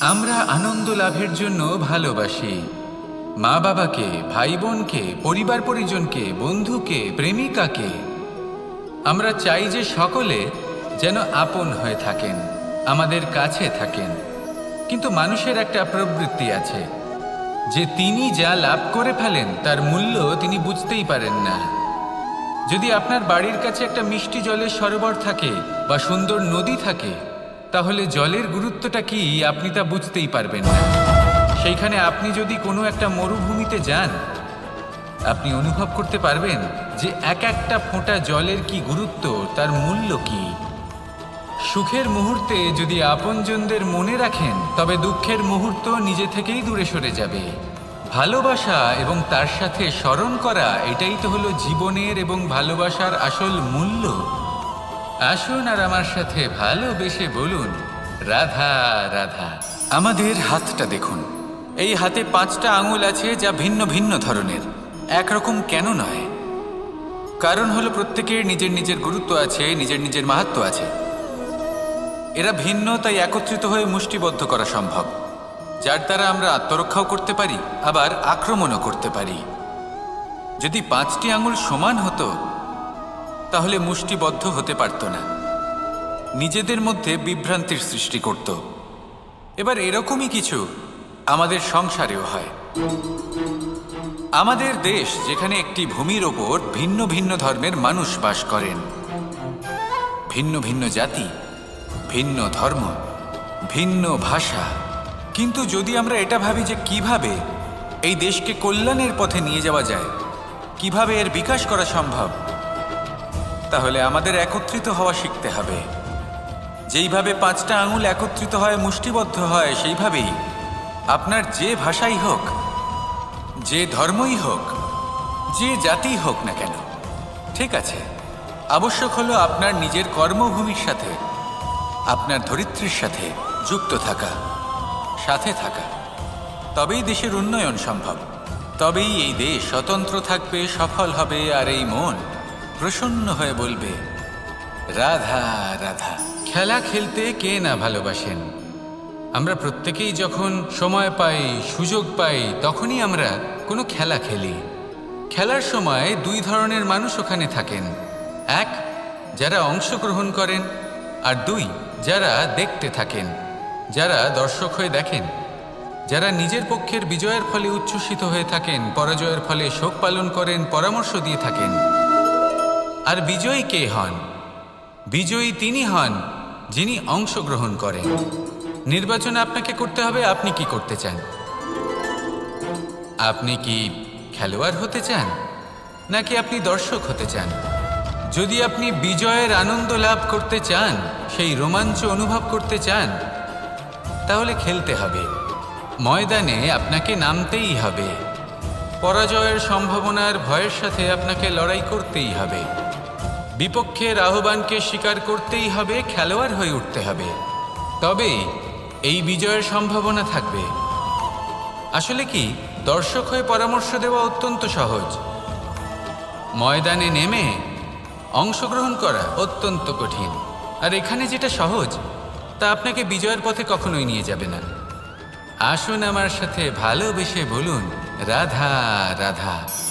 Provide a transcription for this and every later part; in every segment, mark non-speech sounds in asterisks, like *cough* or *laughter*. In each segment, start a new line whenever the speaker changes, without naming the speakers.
আমরা আনন্দ লাভের জন্য ভালোবাসি। মা বাবাকে, ভাই বোনকে, পরিবার পরিজনকে, বন্ধুকে, প্রেমিকাকে। আমরা চাই যে সকলে যেন আপন হয়ে থাকেন, আমাদের কাছে থাকেন। কিন্তু মানুষের একটা প্রবৃত্তি আছে। যে তিনি যা লাভ করে ফেলেন, তার মূল্য তিনি বুঝতেই পারেন না। যদি আপনার বাড়ির কাছে একটা মিষ্টি জলের সরোবর থাকে বা সুন্দর নদী থাকে তাহলে জলের গুরুত্বটা কি আপনি তা বুঝতেই পারবেন না। সেইখানে আপনি যদি কোনো একটা মরুভূমিতে যান, আপনি অনুভব করতে পারবেন যে এক একটা ফোঁটা জলের কি গুরুত্ব, তার মূল্য কি। সুখের মুহূর্তে যদি আপনজনদের মনে রাখেন, তবে দুঃখের মুহূর্ত নিজে থেকেই দূরে সরে যাবে। ভালোবাসা এবং তার সাথে স্মরণ করা, এটাই তো হলো জীবনের এবং ভালোবাসার আসল মূল্য। আসুন আর আমার সাথে ভালোবেসে বলুন, রাধা রাধা। আমাদের হাতটা দেখুন। এই হাতে পাঁচটা আঙুল আছে যা ভিন্ন ভিন্ন ধরনের। একরকম কেন নয়? কারণ হলো প্রত্যেকের নিজের নিজের গুরুত্ব আছে, নিজের নিজের মাহাত্ম আছে। এরা ভিন্ন, তাই একত্রিত হয়ে মুষ্টিবদ্ধ করা সম্ভব। যার দ্বারা আমরা আত্মরক্ষাও করতে পারি, আবার আক্রমণও করতে পারি। যদি পাঁচটি আঙুল সমান হতো তাহলে মুষ্টিবদ্ধ হতে পারত না। নিজেদের মধ্যে বিভ্রান্তির সৃষ্টি করত। এবার এরকমই কিছু আমাদের সংসারেও হয়। আমাদের দেশ যেখানে একটি ভূমির ওপর ভিন্ন ভিন্ন ধর্মের মানুষ বাস করেন। ভিন্ন ভিন্ন জাতি, ভিন্ন ধর্ম, ভিন্ন ভাষা। কিন্তু যদি আমরা এটা ভাবি যে কীভাবে এই দেশকে কল্যাণের পথে নিয়ে যাওয়া যায়, কীভাবে এর বিকাশ করা সম্ভব তাহলে আমাদের একত্রিত হওয়া শিখতে হবে। যেইভাবে পাঁচটা আঙুল একত্রিত হয়, মুষ্টিবদ্ধ হয়, সেইভাবেই আপনার যে ভাষাই হোক, যে ধর্মই হোক, যে জাতি হোক না কেন, ঠিক আছে? আবশ্যক হলো আপনার নিজের কর্মভূমির সাথে, আপনার ধরিত্রীর সাথে যুক্ত থাকা, সাথে থাকা। তবেই দেশের উন্নয়ন সম্ভব। তবেই এই দেশ স্বতন্ত্র থাকবে, সফল হবে, আর এই মন প্রসন্ন হয়ে বলবে, রাধা রাধা, খেলা খেলতে কে না ভালোবাসেন? আমরা প্রত্যেকেই যখন সময় পাই, সুযোগ পাই, তখনই আমরা কোনো খেলা খেলি। খেলার সময় দুই ধরনের মানুষ ওখানে থাকেন। এক, যারা অংশগ্রহণ করেন, আর দুই, যারা দেখতে থাকেন, যারা দর্শক হয়ে দেখেন। যারা নিজের পক্ষের বিজয়ের ফলে উচ্ছ্বসিত হয়ে থাকেন, পরাজয়ের ফলে শোক পালন করেন, পরামর্শ দিয়ে থাকেন। আর বিজয়ী কে হন? বিজয়ী তিনি হন যিনি অংশগ্রহণ করেন। নির্বাচনে আপনাকে করতে হবে, আপনি কি করতে চান? আপনি কি খেলোয়াড় হতে চান? নাকি আপনি দর্শক হতে চান? যদি আপনি বিজয়ের আনন্দ লাভ করতে চান, সেই রোমাঞ্চ অনুভব করতে চান, তাহলে খেলতে হবে। ময়দানে আপনাকে নামতেই হবে। পরাজয়ের সম্ভাবনার ভয়ের সাথে আপনাকে লড়াই করতেই হবে। বিপক্ষের আহ্বানকে স্বীকার করতেই হবে, খেলোয়াড় হয়ে উঠতে হবে। তবে এই বিজয়ের সম্ভাবনা থাকবে। আসলে কি, দর্শক হয়ে পরামর্শ দেওয়া অত্যন্ত সহজ। ময়দানে নেমে অংশগ্রহণ করা অত্যন্ত কঠিন। আর এখানে যেটা সহজ, তা আপনাকে বিজয়ের পথে কখনোই নিয়ে যাবে না। আসুন আমার সাথে ভালোবেসে বলুন, রাধা রাধা।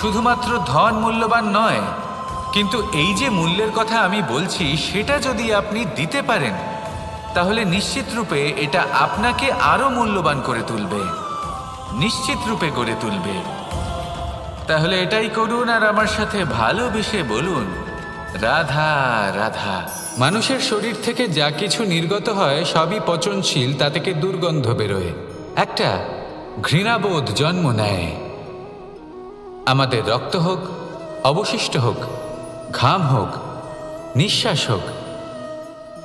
শুধুমাত্র ধন মূল্যবান নয়, কিন্তু এই যে মূল্যের কথা আমি বলছি, সেটা যদি আপনি দিতে পারেন, তাহলে নিশ্চিত রূপে এটা আপনাকে আরও মূল্যবান করে তুলবে। নিশ্চিত রূপে গড়ে তুলবে। তাহলে এটাই করুন আর আমার সাথে ভালোবেসে বলুন, রাধা রাধা। মানুষের শরীর থেকে যা কিছু নির্গত হয়, সবই পচনশীল তা থেকে দুর্গন্ধ বেরোয়? একটা ঘৃণাবোধ জন্ম নেয়। আমাদের রক্ত হোক, অবশিষ্ট হোক, ঘাম হোক, নিঃশ্বাস হোক।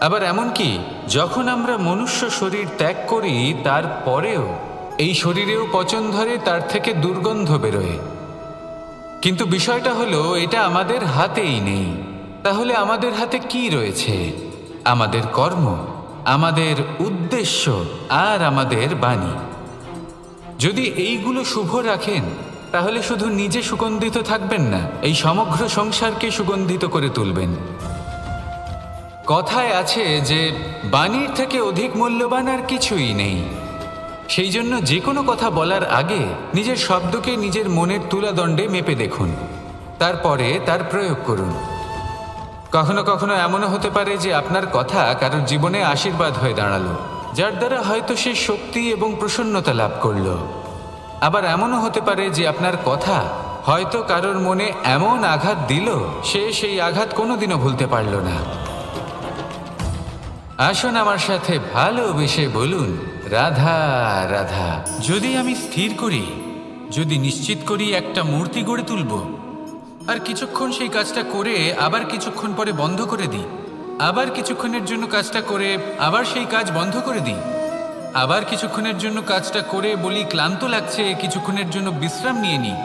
আবার এমনকি যখন আমরা মনুষ্য শরীর ত্যাগ করি তারপরেও এই শরীরেও পচন ধরে তার থেকে দুর্গন্ধ বেরোয়। কিন্তু বিষয়টা হলো, এটা আমাদের হাতেই নেই। তাহলে আমাদের হাতে কি রয়েছে? আমাদের কর্ম, আমাদের উদ্দেশ্য, আর আমাদের বাণী। যদি এইগুলো শুভ রাখেন তাহলে শুধু নিজে সুগন্ধিত থাকবেন না, এই সমগ্র সংসারকে সুগন্ধিত করে তুলবেন। কথায় আছে যে, বাণীর থেকে অধিক মূল্যবান আর কিছুই নেই। সেই জন্য যে কোনো কথা বলার আগে নিজের শব্দকে নিজের মনের তুলাদণ্ডে মেপে দেখুন। তারপরে তার প্রয়োগ করুন। কখনো কখনো এমনও হতে পারে যে, আপনার কথা কারোর জীবনে আশীর্বাদ হয়ে দাঁড়াল, যার দ্বারা হয়তো সে শক্তি এবং প্রসন্নতা লাভ করল। আবার এমনও হতে পারে যে আপনার কথা হয়তো কারোর মনে এমন আঘাত দিল, সে সেই আঘাত কোনোদিনও ভুলতে পারল না। আসুন আমার সাথে ভালোবেসে বলুন, রাধা রাধা। যদি আমি স্থির করি, যদি নিশ্চিত করি একটা মূর্তি গড়ে তুলব, আর কিছুক্ষণ সেই কাজটা করে আবার কিছুক্ষণ পরে বন্ধ করে দিই, আবার কিছুক্ষণের জন্য কাজটা করে আবার সেই কাজ বন্ধ করে দিই আবার কিছুক্ষণের জন্য কাজটা করে বলি, ক্লান্ত লাগছে, কিছুক্ষণের জন্য বিশ্রাম নিয়ে নিই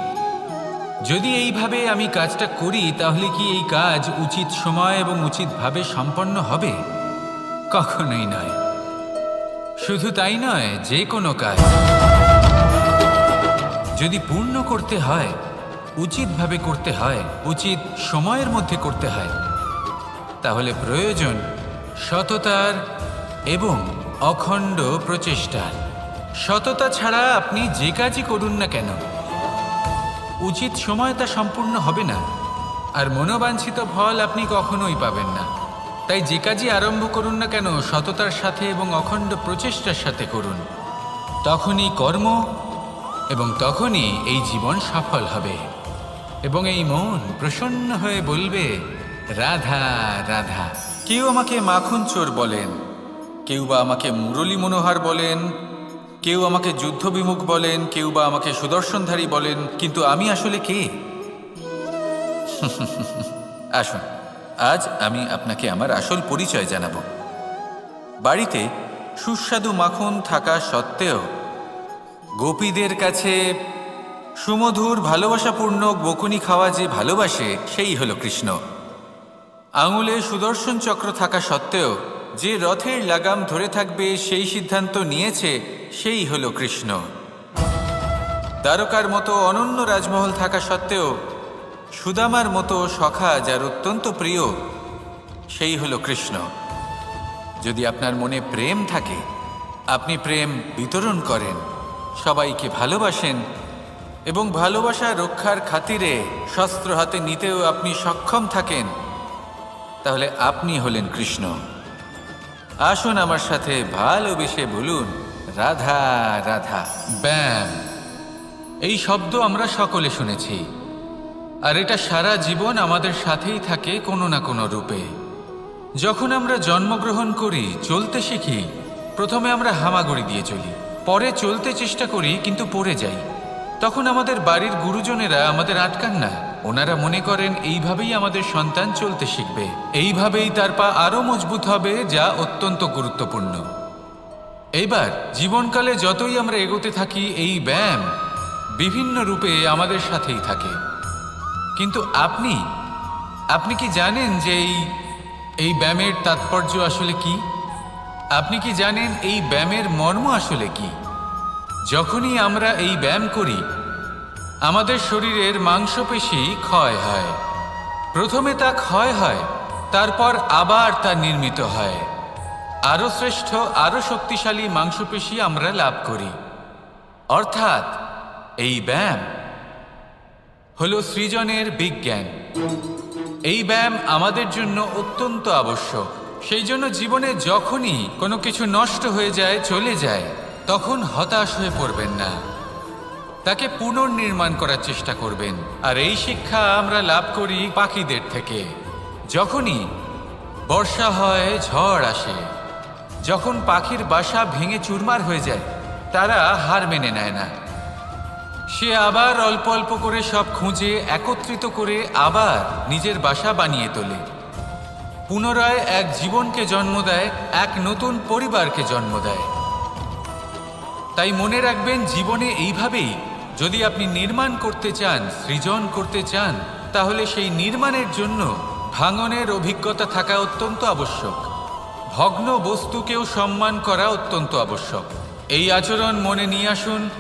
যদি এইভাবে আমি কাজটা করি, তাহলে কি এই কাজ উচিত সময় এবং উচিতভাবে সম্পন্ন হবে? কখনোই নয়। শুধু তাই নয়, যে কোনো কাজ যদি পূর্ণ করতে হয়, উচিতভাবে করতে হয়, উচিত সময়ের মধ্যে করতে হয়, তাহলে প্রয়োজন সততার এবং অখণ্ড প্রচেষ্টার। সততা ছাড়া আপনি যে কাজই করুন না কেন, উচিত সময় তা সম্পূর্ণ হবে না, আর মনোবাঞ্ছিত ফল আপনি কখনোই পাবেন না। তাই যে কাজই আরম্ভ করুন না কেন, সততার সাথে এবং অখণ্ড প্রচেষ্টার সাথে করুন। তখনই কর্ম এবং তখনই এই জীবন সফল হবে। এবং এই মন প্রসন্ন হয়ে বলবে, রাধা রাধা। কেউ আমাকে মাখন চোর বলেন কেউ বা আমাকে মুরলী মনোহার বলেন, কেউ আমাকে যুদ্ধ বিমুখ বলেন, কেউ বা আমাকে সুদর্শনধারী বলেন, কিন্তু আমি আসলে কে? *laughs* আসুন, আজ আমি আপনাকে আমার আসল পরিচয় জানাব। বাড়িতে সুস্বাদু মাখন থাকা সত্ত্বেও গোপীদের কাছে সুমধুর ভালোবাসাপূর্ণ বকুনি খাওয়া যে ভালোবাসে, সেই হলো কৃষ্ণ। আঙুলে সুদর্শন চক্র থাকা সত্ত্বেও যে রথের লাগাম ধরে থাকবে সেই সিদ্ধান্ত নিয়েছে, সেই হলো কৃষ্ণ। দ্বারকার মতো অনন্য রাজমহল থাকা সত্ত্বেও, সুদামার মতো সখা যার অত্যন্ত প্রিয়, সেই হলো কৃষ্ণ। যদি আপনার মনে প্রেম থাকে, আপনি প্রেম বিতরণ করেন, সবাইকে ভালোবাসেন এবং ভালোবাসা রক্ষার খাতিরে শস্ত্র হাতে নিতেও আপনি সক্ষম থাকেন, তাহলে আপনি হলেন কৃষ্ণ। আসুন আমার সাথে ভালোবেসে বলুন। রাধা রাধা। ব্যাম। এই শব্দ আমরা সকলে শুনেছি। আর এটা সারা জীবন আমাদের সাথেই থাকে কোনো না কোনো রূপে। যখন আমরা জন্মগ্রহণ করি, চলতে শিখি, প্রথমে আমরা হামাগুড়ি দিয়ে চলি। পরে চলতে চেষ্টা করি, কিন্তু পড়ে যাই। তখন আমাদের বাড়ির গুরুজনেরা আমাদের আটকান না। ওনারা মনে করেন এইভাবেই আমাদের সন্তান চলতে শিখবে। এইভাবেই তার পা আরও মজবুত হবে, যা অত্যন্ত গুরুত্বপূর্ণ। এইবার, জীবনকালে যতই আমরা এগোতে থাকি, এই ব্যায়াম বিভিন্ন রূপে আমাদের সাথেই থাকে। কিন্তু আপনি আপনি কি জানেন যে এই এই ব্যায়ামের তাৎপর্য আসলে কি? আপনি কি জানেন এই ব্যায়ামের মর্ম আসলে কি? যখনই আমরা এই ব্যায়াম করি আমাদের শরীরের মাংসপেশি ক্ষয় হয়। প্রথমে তা ক্ষয় হয়, তারপর আবার তা নির্মিত হয়। আরও শ্রেষ্ঠ, আরও শক্তিশালী মাংসপেশি আমরা লাভ করি। অর্থাৎ, এই ব্যায়াম হল সৃজনের বিজ্ঞান। এই ব্যায়াম আমাদের জন্য অত্যন্ত আবশ্যক। সেই জন্য জীবনে যখনই কোনো কিছু নষ্ট হয়ে যায়, চলে যায়, তখন হতাশ হয়ে পড়বেন না। তাকে পুনর্নির্মাণ করার চেষ্টা করবেন। আর এই শিক্ষা আমরা লাভ করি পাখিদের থেকে। যখনই বর্ষা হয়, ঝড় আসে, যখন পাখির বাসা ভেঙে চুরমার হয়ে যায়, তারা হার মেনে নেয় না। সে আবার অল্প অল্প করে সব খুঁজে, একত্রিত করে আবার নিজের বাসা বানিয়ে তোলে। পুনরায় এক জীবনকে জন্ম দেয়, এক নতুন পরিবারকে জন্ম দেয়। তাই মনে রাখবেন, জীবনে এইভাবেই যদি আপনি নির্মাণ করতে চান, সৃজন করতে চান, তাহলে সেই নির্মাণের জন্য ভাঙনের অভিজ্ঞতা থাকা অত্যন্ত আবশ্যক। ভগ্ন বস্তুকেও সম্মান করা অত্যন্ত আবশ্যক। এই আচরণ মনে নিয়ে আসুন।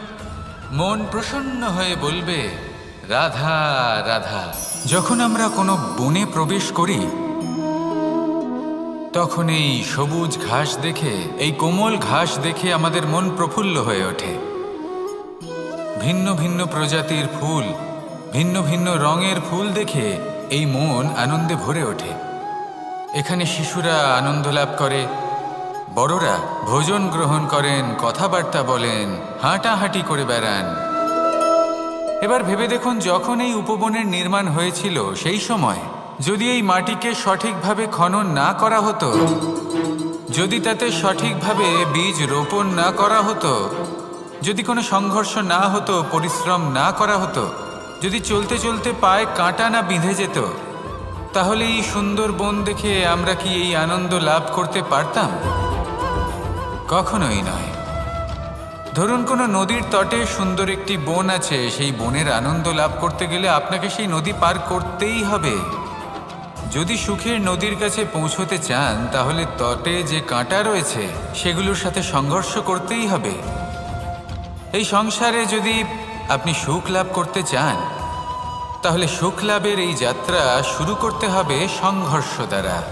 মন প্রসন্ন হয়ে বলবে, রাধা রাধা। যখন আমরা কোনো বনে প্রবেশ করি, তখন এই সবুজ ঘাস দেখে, এই কোমল ঘাস দেখে আমাদের মন প্রফুল্ল হয়ে ওঠে। ভিন্ন ভিন্ন প্রজাতির ফুল, ভিন্ন ভিন্ন রঙের ফুল দেখে এই মন আনন্দে ভরে ওঠে। এখানে শিশুরা আনন্দ লাভ করে, বড়রা ভোজন গ্রহণ করেন, কথাবার্তা বলেন, হাঁটাহাঁটি করে বেড়ান। এবার ভেবে দেখুন, যখন এই উপবনের নির্মাণ হয়েছিল সেই সময়, যদি এই মাটিকে সঠিকভাবে খনন না করা হতো, যদি তাতে সঠিকভাবে বীজ রোপণ না করা হতো যদি কোনো সংঘর্ষ না হতো, পরিশ্রম না করা হতো, যদি চলতে চলতে পায়ে কাঁটা না বিঁধে যেত, তাহলে এই সুন্দর বন দেখে আমরা কি এই আনন্দ লাভ করতে পারতাম? কখনোই নয়। ধরুন কোনো নদীর তটে সুন্দর একটি বন আছে, সেই বনের আনন্দ লাভ করতে গেলে আপনাকে সেই নদী পার করতেই হবে। যদি সুখের নদীর কাছে পৌঁছতে চান, তাহলে তটে যে কাঁটা রয়েছে, সেগুলোর সাথে সংঘর্ষ করতেই হবে। এই সংসারে যদি আপনি সুখ লাভ করতে চান, তাহলে সুখ লাভের এই যাত্রা শুরু করতে হবে সংঘর্ষ দ্বারা।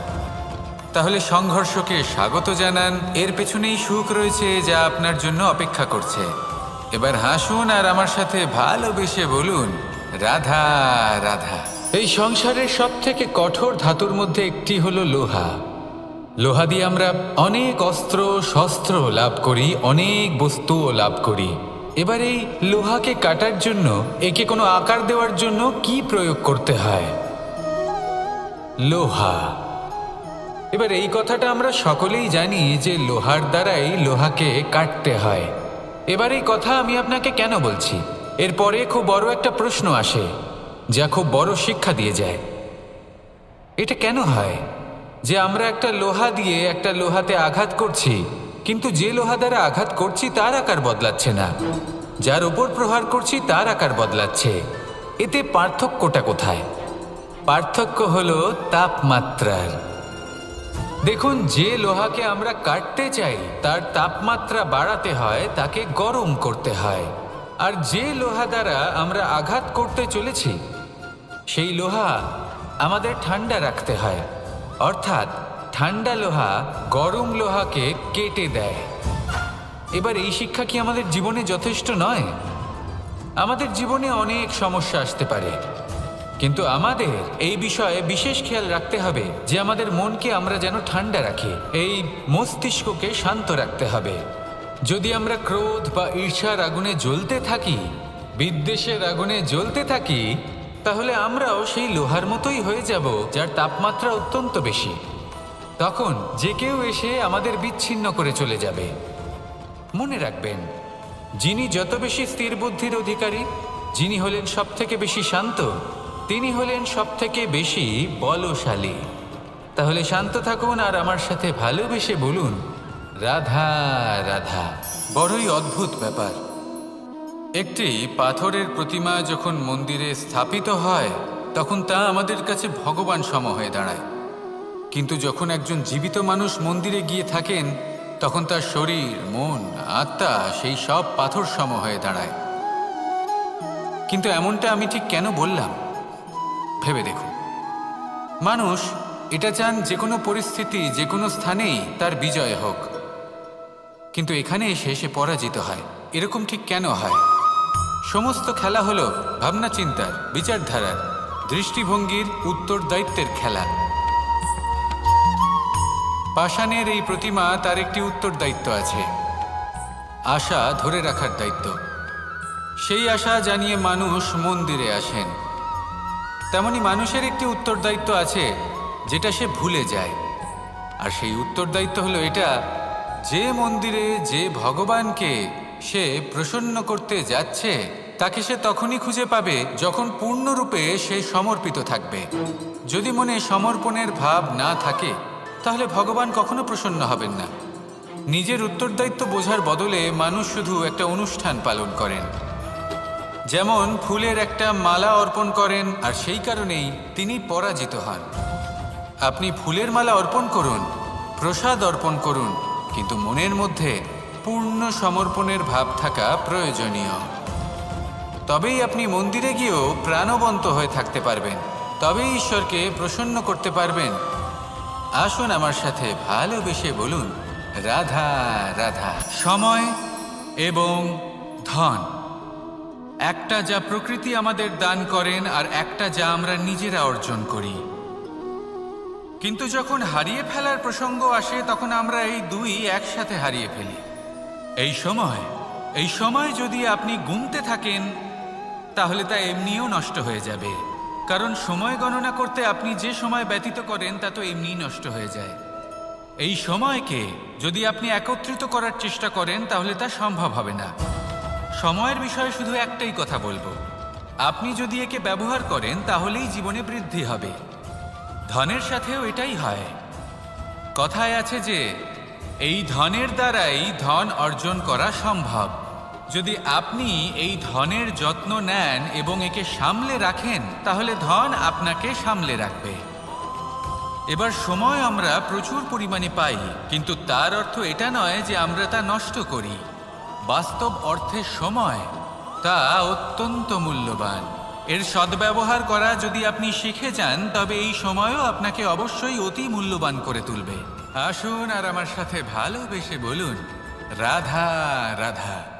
তাহলে সংঘর্ষকে স্বাগত জানান। এর পেছনেই সুখ রয়েছে যা আপনার জন্য অপেক্ষা করছে। এবার হাসুন আর আমার সাথে ভালোবেসে বলুন, রাধা রাধা। এই সংসারের সব থেকে কঠোর ধাতুর মধ্যে একটি হলো লোহা। লোহা দিয়ে আমরা অনেক অস্ত্র, শস্ত্র লাভ করি, অনেক বস্তুও লাভ করি। এবার এই লোহাকে কাটার জন্য, একে কোনো আকার দেওয়ার জন্য কি প্রয়োগ করতে হয়? লোহা। এবার এই কথাটা আমরা সকলেই জানি যে লোহার দ্বারাই লোহাকে কাটতে হয়। এবার এই কথা আমি আপনাকে কেন বলছি? এরপরে খুব বড় একটা প্রশ্ন আসে, যা খুব বড় শিক্ষা দিয়ে যায়। এটা কেন হয়? যে আমরা একটা লোহা দিয়ে একটা লোহাতে আঘাত করছি কিন্তু যে লোহা দ্বারা আঘাত করছি, তার আকার বদলাচ্ছে না। যার উপর প্রহার করছি, তার আকার বদলাচ্ছে। এতে পার্থক্যটা কোথায়? পার্থক্য হলো তাপমাত্রার। দেখুন, যে লোহাকে আমরা কাটতে চাই, তার তাপমাত্রা বাড়াতে হয়, তাকে গরম করতে হয়। আর যে লোহা দ্বারা আমরা আঘাত করতে চলেছি, সেই লোহা আমাদের ঠান্ডা রাখতে হয়। অর্থাৎ ঠান্ডা লোহা, গরম লোহাকে কেটে দেয়। এবার এই শিক্ষা কি আমাদের জীবনে যথেষ্ট নয়? আমাদের জীবনে অনেক সমস্যা আসতে পারে। কিন্তু আমাদের এই বিষয়ে বিশেষ খেয়াল রাখতে হবে যে আমাদের মনকে আমরা যেন ঠান্ডা রাখি, এই মস্তিষ্ককে শান্ত রাখতে হবে। যদি আমরা ক্রোধ বা ঈর্ষার আগুনে জ্বলতে থাকি, বিদ্বেষের আগুনে জ্বলতে থাকি, তাহলে আমরাও সেই লোহার মতোই হয়ে যাব, যার তাপমাত্রা অত্যন্ত বেশি। তখন যে কেউ এসে আমাদের বিচ্ছিন্ন করে চলে যাবে। মনে রাখবেন, যিনি যত বেশি স্থির বুদ্ধির অধিকারী, যিনি হলেন সব থেকে বেশি শান্ত, তিনি হলেন সব থেকে বেশি বলশালী। তাহলে শান্ত থাকুন আর আমার সাথে ভালোবেসে বলুন, রাধা রাধা, বড়ই অদ্ভুত ব্যাপার। একটি পাথরের প্রতিমা যখন মন্দিরে স্থাপিত হয়, তখন তা আমাদের কাছে ভগবান সম হয়ে দাঁড়ায়। কিন্তু যখন একজন জীবিত মানুষ মন্দিরে গিয়ে থাকেন, তখন তার শরীর, মন, আত্মা সেই সব পাথর সম হয়ে দাঁড়ায়। কিন্তু এমনটা আমি ঠিক কেন বললাম? ভেবে দেখুন। মানুষ এটা চান যে কোনো পরিস্থিতি, যে কোনো স্থানেই তার বিজয় হোক। কিন্তু এখানে এসে সে পরাজিত হয়। এরকম ঠিক কেন হয়? সমস্ত খেলা হলো ভাবনা চিন্তার বিচারধারার, দৃষ্টিভঙ্গির উত্তর দায়িত্বের খেলা। পাষাণের এই প্রতিমা তার একটি উত্তর দায়িত্ব আছে। আশা ধরে রাখার দায়িত্ব। সেই আশা জানিয়ে মানুষ মন্দিরে আসেন। তেমনি মানুষের একটি উত্তর দায়িত্ব আছে, যেটা সে ভুলে যায়। আর সেই উত্তর দায়িত্ব হলো এটা, যে মন্দিরে যে ভগবানকে সে প্রসন্ন করতে যাচ্ছে, তাকে সে তখনই খুঁজে পাবে যখন পূর্ণরূপে সে সমর্পিত থাকবে। যদি মনে সমর্পণের ভাব না থাকে তাহলে ভগবান কখনো প্রসন্ন হবেন না। নিজের উত্তরদায়িত্ব বোঝার বদলে মানুষ শুধু একটা অনুষ্ঠান পালন করেন। যেমন ফুলের একটা মালা অর্পণ করেন, আর সেই কারণেই তিনি পরাজিত হন। আপনি ফুলের মালা অর্পণ করুন, প্রসাদ অর্পণ করুন, কিন্তু মনের মধ্যে পূর্ণ সমর্পণের ভাব থাকা প্রয়োজনীয়। তবেই আপনি মন্দিরে গিয়েও প্রাণবন্ত হয়ে থাকতে পারবেন, তবেই ঈশ্বরকে প্রসন্ন করতে পারবেন আসুন আমার সাথে ভালোবেসে বলুন, রাধা রাধা। সময় এবং ধন। একটা যা প্রকৃতি আমাদের দান করেন আর একটা যা আমরা নিজেরা অর্জন করি। কিন্তু যখন হারিয়ে ফেলার প্রসঙ্গ আসে, তখন আমরা এই দুই একসাথে হারিয়ে ফেলি। এই সময় এই সময় যদি আপনি গুনতে থাকেন, তাহলে তা এমনিও নষ্ট হয়ে যাবে। কারণ সময় গণনা করতে আপনি যে সময় ব্যতীত করেন, তা তো এমনিই নষ্ট হয়ে যায়। এই সময়কে যদি আপনি একত্রিত করার চেষ্টা করেন, তাহলে তা সম্ভব হবে না। সময়ের বিষয়ে শুধু একটাই কথা বলব। আপনি যদি একে ব্যবহার করেন, তাহলেই জীবনে বৃদ্ধি হবে। ধনের সাথেও এটাই হয়। কথায় আছে যে, এই ধনের দ্বারাই ধন অর্জন করা সম্ভব। যদি আপনি এই ধনের যত্ন নেন এবং একে সামলে রাখেন, তাহলে ধন আপনাকে সামলে রাখবে। এবার সময় আমরা প্রচুর পরিমাণে পাই, কিন্তু তার অর্থ এটা নয় যে আমরা তা নষ্ট করি। বাস্তব অর্থে সময় তা অত্যন্ত মূল্যবান। এর সদ্ব্যবহার করা যদি আপনি শিখে যান, তবে এই সময়ও আপনাকে অবশ্যই অতি মূল্যবান করে তুলবে। আসুন আর আমার সাথে ভালোবেসে বলুন, রাধা রাধা।